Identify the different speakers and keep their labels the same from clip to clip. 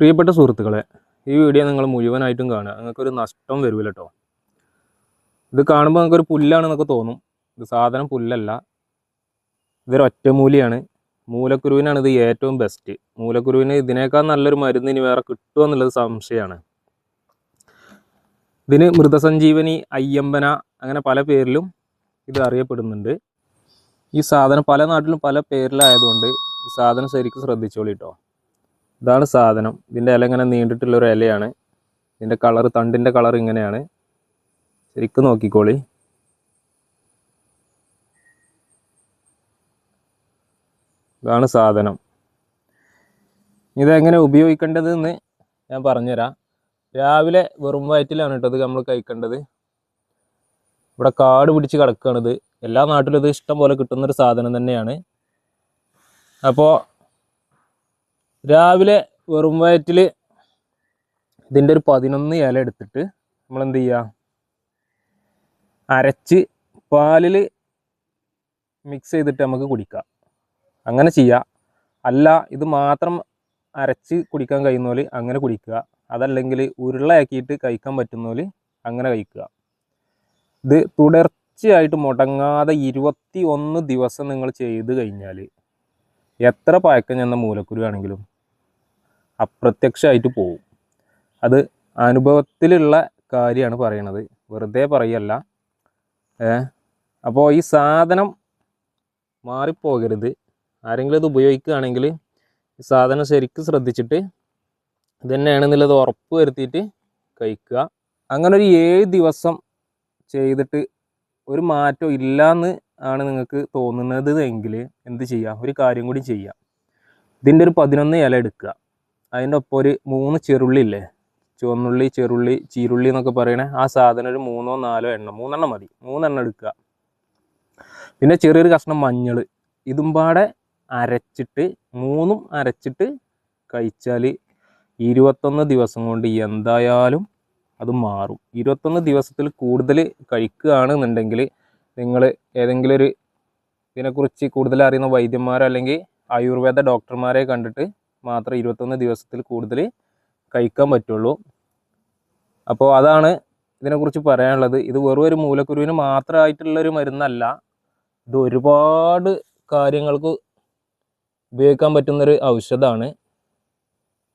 Speaker 1: പ്രിയപ്പെട്ട സുഹൃത്തുക്കളെ ഈ വീഡിയോ നിങ്ങൾ മുഴുവനായിട്ടും കാണുക. നിങ്ങൾക്കൊരു നഷ്ടം വരില്ല കേട്ടോ ഇത് കാണുമ്പോൾ നിങ്ങൾക്കൊരു പുല്ലാണെന്നൊക്കെ തോന്നും. ഇത് സാധനം പുല്ലല്ല. ഇതൊരു ഒറ്റമൂലിയാണ്. മൂലക്കുരുവിനാണ് ഇത് ഏറ്റവും ബെസ്റ്റ് മൂലക്കുരുവിന് ഇതിനേക്കാൾ നല്ലൊരു മരുന്ന് ഇനി വേറെ കിട്ടുമോ എന്നുള്ളത് സംശയമാണ്. ഇതിന് മൃതസഞ്ജീവനി അയ്യമ്പന അങ്ങനെ പല പേരിലും ഇത് അറിയപ്പെടുന്നുണ്ട്. ഈ സാധനം പല നാട്ടിലും പല പേരിലായതുകൊണ്ട് ഈ സാധനം ശരിക്കും ശ്രദ്ധിച്ചോളി കേട്ടോ ഇതാണ് സാധനം. ഇതിന്റെ ഇല ഇങ്ങനെ നീണ്ടിട്ടുള്ളൊരു ഇലയാണ്. ഇതിന്റെ കളർ തണ്ടിന്റെ കളർ ഇങ്ങനെയാണ്. ശരിക്കും നോക്കിക്കോളി. ഇതാണ് സാധനം. ഇതെങ്ങനെ ഉപയോഗിക്കേണ്ടതെന്ന് ഞാൻ പറഞ്ഞുതരാം. രാവിലെ വെറും വയറ്റിലാണ് കേട്ടോ ഇത് നമ്മൾ കഴിക്കേണ്ടത്. ഇവിടെ കാട് പിടിച്ച് കിടക്കുകയാണിത്. എല്ലാ നാട്ടിലും ഇത് ഇഷ്ടം പോലെ കിട്ടുന്നൊരു സാധനം തന്നെയാണ്. അപ്പോൾ രാവിലെ വെറും വയറ്റിൽ ഇതിന്റെ ഒരു പതിനൊന്ന് ഇല എടുത്തിട്ട് നമ്മൾ എന്ത് ചെയ്യുക അരച്ച് പാലിൽ മിക്സ് ചെയ്തിട്ട് നമുക്ക് കുടിക്കാം. അങ്ങനെ ചെയ്യാം. അല്ല ഇത് മാത്രം അരച്ച് കുടിക്കാൻ കഴിയുന്നോൽ അങ്ങനെ കുടിക്കുക. അതല്ലെങ്കിൽ ഉരുളയാക്കിയിട്ട് കഴിക്കാൻ പറ്റുന്നോൽ അങ്ങനെ കഴിക്കുക. ഇത് തുടർച്ചയായിട്ട് മുടങ്ങാതെ ഇരുപത്തി ഒന്ന് ദിവസം നിങ്ങൾ ചെയ്ത് കഴിഞ്ഞാൽ എത്ര പഴക്കം ചെന്ന മൂലക്കുരു ആണെങ്കിലും അപ്രത്യക്ഷമായിട്ട് പോവും. അത് അനുഭവത്തിലുള്ള കാര്യമാണ് പറയണത്. വെറുതെ പറയല്ല. അപ്പോൾ ഈ സാധനം മാറിപ്പോകരുത്. ആരെങ്കിലും ഇത് ഉപയോഗിക്കുകയാണെങ്കിൽ ഈ സാധനം ശരിക്കും ശ്രദ്ധിച്ചിട്ട് ഇത് തന്നെയാണെന്നുള്ളത് ഉറപ്പ് വരുത്തിയിട്ട് കഴിക്കുക. അങ്ങനെ ഒരു ഏഴ് ദിവസം ചെയ്തിട്ട് ഒരു മാറ്റം ഇല്ലയെന്ന് ആണ് നിങ്ങൾക്ക് തോന്നുന്നത് എങ്കിൽ എന്ത് ചെയ്യാം? ഒരു കാര്യം കൂടി ചെയ്യാം. ഇതിന്റെ ഒരു പതിനൊന്ന് ഇല എടുക്കുക. അതിന്റെ ഒപ്പം ഒരു മൂന്ന് ചെറുള്ളി ഇല്ലേ? ചുവന്നുള്ളി ചെറുള്ളി ചീരുള്ളി എന്നൊക്കെ പറയണേ. ആ സാധനം ഒരു മൂന്നോ നാലോ എണ്ണം മൂന്നെണ്ണം മതി. മൂന്നെണ്ണം എടുക്കുക. പിന്നെ ചെറിയൊരു കഷ്ണം മഞ്ഞൾ. ഇതും പാടെ അരച്ചിട്ട് മൂന്നും അരച്ചിട്ട് കഴിച്ചാൽ ഇരുപത്തൊന്ന് ദിവസം കൊണ്ട് എന്തായാലും അത് മാറും. ഇരുപത്തൊന്ന് ദിവസത്തിൽ കൂടുതൽ കഴിക്കുകയാണെന്നുണ്ടെങ്കിൽ നിങ്ങൾ ഏതെങ്കിലും ഒരു ഇതിനെക്കുറിച്ച് കൂടുതൽ അറിയുന്ന വൈദ്യന്മാരോ അല്ലെങ്കിൽ ആയുർവേദ ഡോക്ടർമാരെ കണ്ടിട്ട് മാത്രം ഇരുപത്തൊന്ന് ദിവസത്തിൽ കൂടുതൽ കഴിക്കാൻ പറ്റുള്ളൂ. അപ്പോൾ അതാണ് ഇതിനെക്കുറിച്ച് പറയാനുള്ളത്. ഇത് വെറും ഒരു മൂലക്കുരുവിന് മാത്രമായിട്ടുള്ളൊരു മരുന്നല്ല. ഇത് ഒരുപാട് കാര്യങ്ങൾക്ക് ഉപയോഗിക്കാൻ പറ്റുന്നൊരു ഔഷധമാണ്.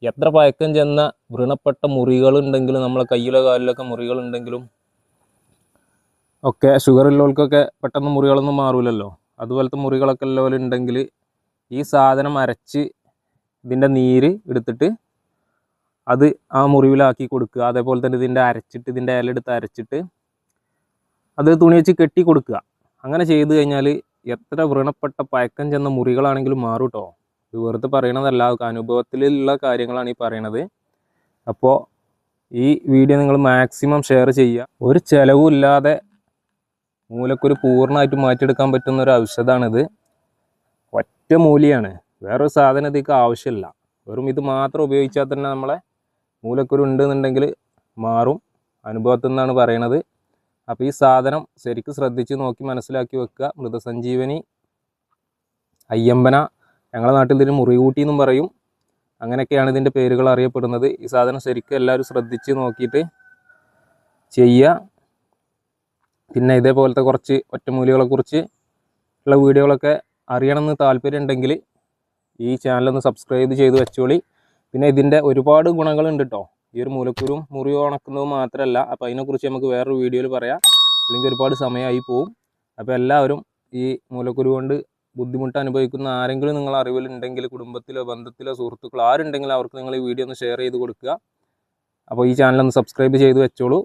Speaker 1: എത്ര പഴക്കം ചെന്ന വ്രണപ്പെട്ട മുറികളുണ്ടെങ്കിലും നമ്മളെ കയ്യിലോ കാലിലൊക്കെ മുറികളുണ്ടെങ്കിലും ഒക്കെ ഷുഗർ ഉള്ളവർക്കൊക്കെ പെട്ടെന്ന് മുറികളൊന്നും മാറൂലല്ലോ. അതുപോലത്തെ മുറികളൊക്കെ ഉള്ളവരുണ്ടെങ്കിൽ ഈ സാധനം അരച്ച് ഇതിന്റെ നീര് എടുത്തിട്ട് അത് ആ മുറിവിലാക്കി കൊടുക്കുക. അതേപോലെ തന്നെ ഇതിന്റെ അരച്ചിട്ട് ഇതിന്റെ ഇല എടുത്ത് അരച്ചിട്ട് അത് തുണി വെച്ച് കെട്ടി കൊടുക്കുക. അങ്ങനെ ചെയ്തു കഴിഞ്ഞാൽ എത്ര വ്രണപ്പെട്ട പയക്കം ചെന്ന മുറികളാണെങ്കിലും മാറും കേട്ടോ ഇത് വെറുതെ പറയണതല്ല. അനുഭവത്തിലുള്ള കാര്യങ്ങളാണ് ഈ പറയണത്. അപ്പോൾ ഈ വീഡിയോ നിങ്ങൾ മാക്സിമം ഷെയർ ചെയ്യുക. ഒരു ചിലവും ഇല്ലാതെ മൂലക്കൊരു പൂർണമായിട്ട് മാറ്റിയെടുക്കാൻ പറ്റുന്ന ഒരു ഔഷധമാണിത്. ഒറ്റ മൂലിയാണ്. വേറൊരു സാധനം ആവശ്യമില്ല. വെറും ഇത് മാത്രം ഉപയോഗിച്ചാൽ തന്നെ നമ്മളെ മൂലക്കുരു ഉണ്ടെന്നുണ്ടെങ്കിൽ മാറും. അനുഭവത്തിൽ നിന്നാണ് പറയണത്. അപ്പോൾ ഈ സാധനം ശരിക്കും ശ്രദ്ധിച്ച് നോക്കി മനസ്സിലാക്കി വെക്കുക. മൃതസഞ്ജീവനി അയ്യമ്പന ഞങ്ങളുടെ നാട്ടിൽ ഇതിന് മുറികൂട്ടി എന്നും പറയും. അങ്ങനെയൊക്കെയാണ് ഇതിന്റെ പേരുകൾ അറിയപ്പെടുന്നത്. ഈ സാധനം ശരിക്കും എല്ലാവരും ശ്രദ്ധിച്ച് നോക്കിയിട്ട് ചെയ്യുക. പിന്നെ ഇതേപോലത്തെ കുറച്ച് ഒറ്റമൂലികളെക്കുറിച്ച് ഉള്ള വീഡിയോകളൊക്കെ അറിയണമെന്ന് താല്പര്യം ഉണ്ടെങ്കിൽ ഈ ചാനലൊന്ന് സബ്സ്ക്രൈബ് ചെയ്ത് വെച്ചോളി. പിന്നെ ഇതിന്റെ ഒരുപാട് ഗുണങ്ങളുണ്ട് കേട്ടോ ഈ ഒരു മൂലക്കുരും മുറി ഉണക്കുന്നതും മാത്രമല്ല അപ്പോൾ അതിനെക്കുറിച്ച് നമുക്ക് വേറൊരു വീഡിയോയിൽ പറയാം. അല്ലെങ്കിൽ ഒരുപാട് സമയമായി പോവും. അപ്പോൾ എല്ലാവരും ഈ മൂലക്കുരു കൊണ്ട് ബുദ്ധിമുട്ട് അനുഭവിക്കുന്ന ആരെങ്കിലും നിങ്ങൾ അറിവിലുണ്ടെങ്കിൽ കുടുംബത്തിലോ ബന്ധത്തിലോ സുഹൃത്തുക്കളോ ആരുണ്ടെങ്കിലും അവർക്ക് നിങ്ങൾ ഈ വീഡിയോ ഒന്ന് ഷെയർ ചെയ്ത് കൊടുക്കുക. അപ്പോൾ ഈ ചാനൽ ഒന്ന് സബ്സ്ക്രൈബ് ചെയ്ത് വെച്ചോളൂ.